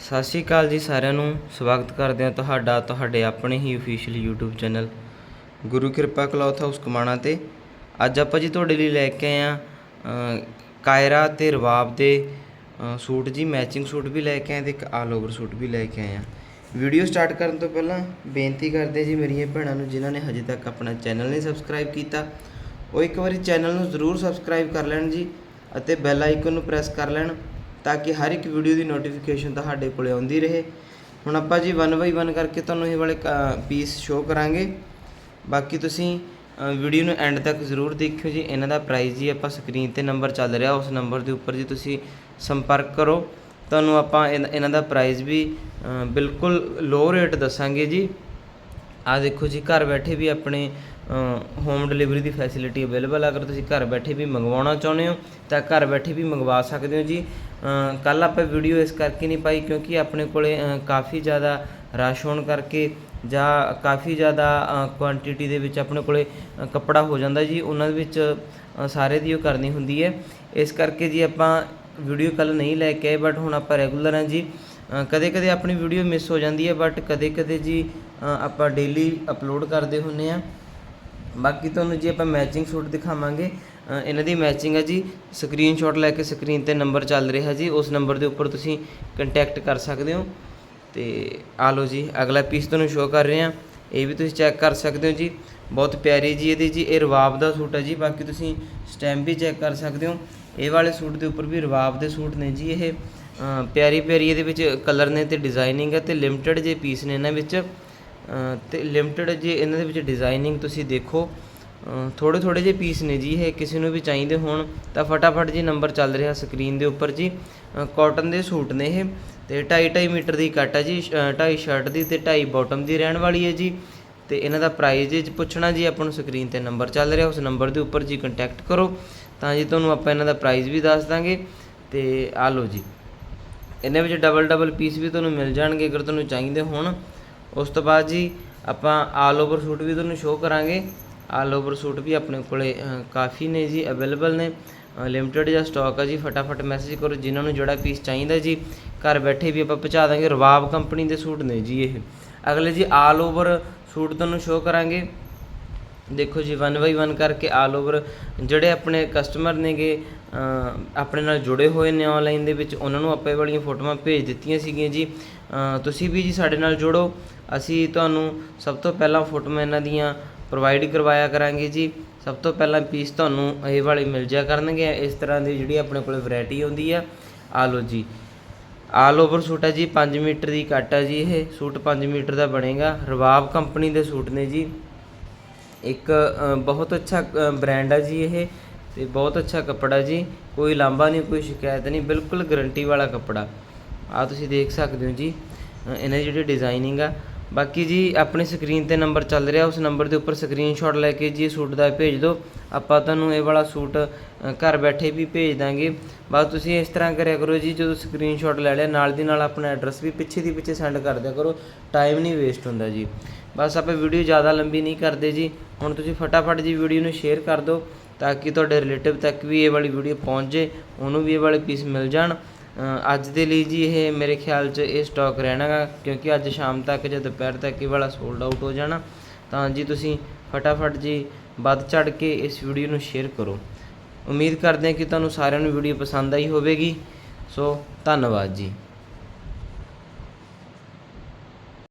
ਸਤਿ ਸ਼੍ਰੀ ਅਕਾਲ ਜੀ ਸਾਰਿਆਂ ਨੂੰ। ਸਵਾਗਤ ਕਰਦੇ ਹਾਂ ਤੁਹਾਡਾ, ਤੁਹਾਡੇ ਆਪਣੇ ਹੀ official YouTube channel Guru Kirpa cloth house Kamana ਤੇ। ਅੱਜ ਆਪਾਂ ਜੀ ਤੁਹਾਡੇ ਲਈ ਲੈ ਕੇ ਆਏ ਆ ਕਾਇਰਾ ਤੇ ਰਵਾਬ ਦੇ ਸੂਟ ਜੀ ਮੈਚਿੰਗ ਸੂਟ ਵੀ ਲੈ ਕੇ ਆਏ ਤੇ ਇੱਕ ਆਲ ਓਵਰ ਸੂਟ ਵੀ ਲੈ ਕੇ ਆਏ ਆ ਵੀਡੀਓ ਸਟਾਰਟ ਕਰਨ ਤੋਂ ਪਹਿਲਾਂ ਬੇਨਤੀ ਕਰਦੇ ਜੀ ਮੇਰੀਆਂ ਭੈਣਾਂ ਨੂੰ, ਜਿਨ੍ਹਾਂ ਨੇ ਹਜੇ ਤੱਕ ਆਪਣਾ ਚੈਨਲ ਨਹੀਂ ਸਬਸਕ੍ਰਾਈਬ ਕੀਤਾ, ਉਹ ਇੱਕ ਵਾਰੀ ਚੈਨਲ ਨੂੰ ਜ਼ਰੂਰ ਸਬਸਕ੍ਰਾਈਬ ਕਰ ਲੈਣ ਜੀ ਅਤੇ ਬੈਲ ਆਈਕਨ ਨੂੰ ਪ੍ਰੈਸ ਕਰ ਲੈਣ। ਤਾਂ ਕਿ ਹਰ ਇੱਕ ਵੀਡੀਓ ਦੀ ਨੋਟੀਫਿਕੇਸ਼ਨ ਤੁਹਾਡੇ ਕੋਲੇ ਆਉਂਦੀ ਰਹੇ। ਹੁਣ ਆਪਾਂ ਜੀ 1 ਬਾਈ 1 ਕਰਕੇ ਤੁਹਾਨੂੰ ਇਹ ਵਾਲੇ ਪੀਸ ਸ਼ੋਅ ਕਰਾਂਗੇ। ਬਾਕੀ ਤੁਸੀਂ ਵੀਡੀਓ ਨੂੰ ਐਂਡ ਤੱਕ ਜ਼ਰੂਰ ਦੇਖਿਓ ਜੀ। ਇਹਨਾਂ ਦਾ ਪ੍ਰਾਈਸ ਜੀ ਆਪਾਂ ਸਕਰੀਨ ਤੇ ਨੰਬਰ ਚੱਲ ਰਿਹਾ। ਉਸ ਨੰਬਰ ਦੇ ਉੱਪਰ ਜੀ ਤੁਸੀਂ ਸੰਪਰਕ ਕਰੋ। ਤੁਹਾਨੂੰ ਆਪਾਂ ਇਨ- ਇਹਨਾਂ ਦਾ ਪ੍ਰਾਈਸ ਵੀ ਬਿਲਕੁਲ ਲੋ ਰੇਟ ਦੱਸਾਂਗੇ ਜੀ। ਆ ਦੇਖੋ ਜੀ, ਘਰ ਬੈਠੇ ਵੀ ਆਪਣੇ ਹੋਮ ਡਿਲੀਵਰੀ ਦੀ ਫੈਸਿਲਿਟੀ ਅਵੇਲੇਬਲ ਅਗਰ ਤੁਸੀਂ ਘਰ ਬੈਠੇ ਵੀ ਮੰਗਵਾਉਣਾ ਚਾਹੁੰਦੇ ਹੋ, ਤਾਂ ਘਰ ਬੈਠੇ ਵੀ ਮੰਗਵਾ ਸਕਦੇ ਹੋ ਜੀ। ਕੱਲ ਆਪਾਂ ਵੀਡੀਓ ਇਸ ਕਰਕੇ ਨਹੀਂ ਪਾਈ ਕਿਉਂਕਿ ਆਪਣੇ ਕੋਲੇ ਕਾਫੀ ਜ਼ਿਆਦਾ ਰਸ਼ ਹੋਣ ਕਰਕੇ ਜਾਂ ਕਾਫੀ ਜ਼ਿਆਦਾ ਕੁਆਂਟੀਟੀ ਦੇ ਵਿੱਚ ਆਪਣੇ ਕੋਲੇ ਕੱਪੜਾ ਹੋ ਜਾਂਦਾ ਜੀ। ਉਹਨਾਂ ਦੇ ਵਿੱਚ ਸਾਰੇ ਦੀ ਉਹ ਕਰਨੀ ਹੁੰਦੀ ਹੈ। ਇਸ ਕਰਕੇ ਜੀ ਆਪਾਂ ਵੀਡੀਓ ਕੱਲ ਨਹੀਂ ਲੈ ਕੇ ਆਏ ਬਟ ਹੁਣ ਆਪਾਂ ਰੈਗੂਲਰ ਹਾਂ ਜੀ। ਕਦੇ ਕਦੇ ਆਪਣੀ ਵੀਡੀਓ ਮਿਸ ਹੋ ਜਾਂਦੀ ਹੈ ਬਟ ਕਦੇ ਕਦੇ ਜੀ ਆਪਾਂ ਡੇਲੀ ਅਪਲੋਡ ਕਰਦੇ ਹੁੰਨੇ ਆ ਬਾਕੀ ਤੁਹਾਨੂੰ ਜੀ ਆਪਾਂ ਮੈਚਿੰਗ ਸੂਟ ਦਿਖਾਵਾਂਗੇ। ਇਹਨਾਂ ਦੀ ਮੈਚਿੰਗ ਹੈ ਜੀ। ਸਕਰੀਨਸ਼ਾਟ ਲੈ ਕੇ ਸਕਰੀਨ ਤੇ ਨੰਬਰ ਚੱਲ ਰਿਹਾ ਜੀ। ਉਸ ਨੰਬਰ ਦੇ ਉੱਪਰ ਤੁਸੀਂ ਕੰਟੈਕਟ ਕਰ ਸਕਦੇ ਹੋ। ਤੇ ਆ ਲਓ ਜੀ, ਅਗਲਾ ਪੀਸ ਤੁਹਾਨੂੰ ਸ਼ੋਅ ਕਰ ਰਹੇ। ਹਾਂ ਇਹ ਵੀ ਤੁਸੀਂ ਚੈੱਕ ਕਰ ਸਕਦੇ ਹੋ ਜੀ। ਬਹੁਤ ਪਿਆਰੀ ਜੀ ਇਹਦੀ ਜੀ, ਇਹ ਰਵਾਬ ਦਾ ਸੂਟ ਹੈ ਜੀ। ਬਾਕੀ ਤੁਸੀਂ ਸਟੈਂਪ ਵੀ ਚੈੱਕ ਕਰ ਸਕਦੇ ਹੋ। ਇਹ ਵਾਲੇ ਸੂਟ ਦੇ ਉੱਪਰ ਵੀ ਰਵਾਬ ਦੇ ਸੂਟ ਨੇ ਜੀ ਇਹ। ਪਿਆਰੀ ਪਿਆਰੀ ਇਹਦੇ ਵਿੱਚ ਕਲਰ ਨੇ ਤੇ ਡਿਜ਼ਾਈਨਿੰਗ ਹੈ ਤੇ ਲਿਮਟਿਡ ਜੇ ਪੀਸ ਨੇ ਇਹਨਾਂ ਵਿੱਚ ਅ, ਤੇ ਲਿਮਟਿਡ ਜੇ ਇਹਨਾਂ ਦੇ ਵਿੱਚ ਡਿਜ਼ਾਈਨਿੰਗ ਤੁਸੀਂ ਦੇਖੋ ਥੋੜੇ ਥੋੜੇ ਜਿਹੇ ਪੀਸ ਨੇ ਜੀ ਇਹ ਕਿਸੇ ਨੂੰ ਵੀ ਚਾਹੀਦੇ ਹੋਣ ਤਾਂ ਫਟਾਫਟ ਜੀ ਨੰਬਰ ਚੱਲ ਰਿਹਾ ਸਕਰੀਨ ਦੇ ਉੱਪਰ ਜੀ ਕਾਟਨ ਦੇ ਸੂਟ ਨੇ ਇਹ ਤੇ 2.5 2.5 ਮੀਟਰ ਦੀ ਕੱਟ ਹੈ ਜੀ 2.5 ਸ਼ਰਟ ਦੀ ਤੇ 2.5 ਬਾਟਮ ਦੀ ਰਹਿਣ ਵਾਲੀ ਹੈ ਜੀ ਤੇ ਇਹਨਾਂ ਦਾ ਪ੍ਰਾਈਸ ਜੇ ਪੁੱਛਣਾ ਜੀ ਆਪਾਂ ਨੂੰ ਸਕਰੀਨ ਤੇ ਨੰਬਰ ਚੱਲ ਰਿਹਾ ਉਸ ਨੰਬਰ ਦੇ ਉੱਪਰ ਜੀ ਕੰਟੈਕਟ ਕਰੋ ਤਾਂ ਜੀ ਤੁਹਾਨੂੰ ਆਪਾਂ ਇਹਨਾਂ ਦਾ ਪ੍ਰਾਈਸ ਵੀ ਦੱਸ ਦਾਂਗੇ ਤੇ ਆ ਲਓ ਜੀ। ਇਹਨਾਂ ਵਿੱਚ ਡਬਲ ਡਬਲ ਪੀਸ ਵੀ ਤੁਹਾਨੂੰ ਮਿਲ ਜਾਣਗੇ ਅਗਰ ਤੁਹਾਨੂੰ ਚਾਹੀਦੇ ਹੋਣ। ਉਸ ਤੋਂ ਬਾਅਦ ਜੀ ਆਪਾਂ ਆਲ ਓਵਰ ਸੂਟ ਵੀ ਤੁਹਾਨੂੰ ਸ਼ੋਅ ਕਰਾਂਗੇ। ਆਲ ਓਵਰ ਸੂਟ ਵੀ ਆਪਣੇ ਕੋਲੇ ਕਾਫੀ ਨੇ ਜੀ ਅਵੇਲੇਬਲ ਨੇ। ਲਿਮਟਿਡ ਜਾਂ ਸਟਾਕ ਆ ਜੀ, ਫਟਾਫਟ ਮੈਸੇਜ ਕਰੋ ਜਿਨ੍ਹਾਂ ਨੂੰ ਜਿਹੜਾ ਪੀਸ ਚਾਹੀਦਾ ਜੀ। ਘਰ ਬੈਠੇ ਵੀ ਆਪਾਂ ਪਹੁੰਚਾ ਦਾਂਗੇ, ਰਵਾਬ ਕੰਪਨੀ ਦੇ ਸੂਟ ਨੇ ਜੀ ਇਹ। ਅਗਲੇ ਜੀ ਆਲ ਓਵਰ ਸੂਟ ਤੁਹਾਨੂੰ ਸ਼ੋਅ ਕਰਾਂਗੇ। ਦੇਖੋ ਜੀ 1 ਬਾਈ 1 ਕਰਕੇ ਆਲ ਓਵਰ ਜਿਹੜੇ ਆਪਣੇ ਕਸਟਮਰ ਨੇਗੇ ਆਪਣੇ ਨਾਲ ਜੁੜੇ ਹੋਏ ਨੇ ਆਨਲਾਈਨ ਦੇ ਵਿੱਚ, ਉਹਨਾਂ ਨੂੰ ਆਪਾਂ ਵਾਲੀਆਂ ਫੋਟੋਆਂ ਭੇਜ ਦਿੱਤੀਆਂ ਸੀਗੀਆਂ ਜੀ। ਤੁਸੀਂ ਵੀ ਜੀ ਸਾਡੇ ਨਾਲ ਜੁੜੋ। ਅਸੀਂ ਤੁਹਾਨੂੰ ਸਭ ਤੋਂ ਪਹਿਲਾਂ ਫੋਟੋਆਂ ਇਹਨਾਂ ਦੀਆਂ ਪ੍ਰੋਵਾਈਡ ਕਰਵਾਇਆ ਕਰਾਂਗੇ ਜੀ। ਸਭ ਤੋਂ ਪਹਿਲਾਂ ਪੀਸ ਤੁਹਾਨੂੰ ਇਹ ਵਾਲੇ ਮਿਲ ਜਾ ਕਰਨਗੇ। ਇਸ ਤਰ੍ਹਾਂ ਦੀ ਜਿਹੜੀ ਆਪਣੇ ਕੋਲ ਵੈਰਾਈਟੀ ਆਉਂਦੀ ਆ ਆ ਲਓ ਜੀ। ਆਲ ਓਵਰ ਸੂਟ ਹੈ ਜੀ 5 ਮੀਟਰ ਦੀ ਕੱਟ ਹੈ ਜੀ ਇਹ। ਸੂਟ 5 ਮੀਟਰ ਦਾ ਬਣੇਗਾ। ਰਵਾਬ ਕੰਪਨੀ ਦੇ ਸੂਟ ਨੇ ਜੀ। ਇੱਕ ਬਹੁਤ ਅੱਛਾ ਬ੍ਰਾਂਡ ਆ ਜੀ ਇਹ ਤੇ ਬਹੁਤ ਅੱਛਾ ਕੱਪੜਾ ਜੀ। ਕੋਈ ਲਾਂਭਾ ਨਹੀਂ, ਕੋਈ ਸ਼ਿਕਾਇਤ ਨਹੀਂ, ਬਿਲਕੁਲ ਗਰੰਟੀ ਵਾਲਾ ਕੱਪੜਾ। ਆ ਤੁਸੀਂ ਦੇਖ ਸਕਦੇ ਹੋ ਜੀ। ਇਹਨਾਂ ਦੀ ਜਿਹੜੀ ਡਿਜ਼ਾਈਨਿੰਗ ਆ ਬਾਕੀ ਜੀ, ਆਪਣੀ ਸਕਰੀਨ ਤੇ ਨੰਬਰ ਚੱਲ ਰਿਹਾ, ਉਸ ਨੰਬਰ ਦੇ ਉੱਪਰ ਸਕਰੀਨਸ਼ਾਟ ਲੈ ਕੇ ਜੀ, ਸੂਟ ਦਾ ਭੇਜ ਦਿਓ। ਆਪਾਂ ਤੁਹਾਨੂੰ ਇਹ ਵਾਲਾ ਸੂਟ ਘਰ ਬੈਠੇ ਵੀ ਭੇਜ ਦਾਂਗੇ। ਬਸ ਤੁਸੀਂ ਇਸ ਤਰ੍ਹਾਂ ਕਰਿਆ ਕਰੋ ਜੀ, ਜਦੋਂ ਸਕਰੀਨਸ਼ਾਟ ਲੈ ਲਿਆ, ਨਾਲ ਦੀ ਨਾਲ ਆਪਣਾ ਐਡਰੈਸ ਵੀ ਪਿੱਛੇ ਦੀ ਪਿੱਛੇ ਸੈਂਡ ਕਰ ਦਿਆ ਕਰੋ। ਟਾਈਮ ਨਹੀਂ ਵੇਸਟ ਹੁੰਦਾ ਜੀ। ਬਸ ਆਪਾਂ ਵੀਡੀਓ ਜ਼ਿਆਦਾ ਲੰਬੀ ਨਹੀਂ ਕਰਦੇ ਜੀ। ਹੁਣ ਤੁਸੀਂ ਫਟਾਫਟ ਜੀ ਵੀਡੀਓ ਨੂੰ ਸ਼ੇਅਰ ਕਰ ਦਿਓ, ਤਾਂ ਕਿ ਤੁਹਾਡੇ ਰਿਲੇਟਿਵ ਤੱਕ ਵੀ ਇਹ ਵਾਲੀ ਵੀਡੀਓ ਪਹੁੰਚ ਜੇ, ਉਹਨੂੰ ਵੀ ਇਹ ਵਾਲੇ ਪੀਸ ਮਿਲ ਜਾਣ। ਅੱਜ ਦੇ ਲਈ ਜੀ ਇਹ ਮੇਰੇ ਖਿਆਲ 'ਚ ਇਹ ਸਟਾਕ ਰਹਿਣਾਗਾ, ਕਿਉਂਕਿ ਅੱਜ ਸ਼ਾਮ ਤੱਕ ਜਾਂ ਦੁਪਹਿਰ ਤੱਕ ਇਹ ਵਾਲਾ ਸੋਲਡ ਆਊਟ ਹੋ ਜਾਣਾ। ਤਾਂ ਜੀ ਤੁਸੀਂ ਫਟਾਫਟ ਜੀ ਵੱਧ ਚੜ ਕੇ ਇਸ ਵੀਡੀਓ ਨੂੰ ਸ਼ੇਅਰ ਕਰੋ। ਉਮੀਦ ਕਰਦੇ ਹਾਂ ਕਿ ਤੁਹਾਨੂੰ ਸਾਰਿਆਂ ਨੂੰ ਵੀਡੀਓ ਪਸੰਦ ਆਈ ਹੋਵੇਗੀ। ਸੋ ਧੰਨਵਾਦ ਜੀ।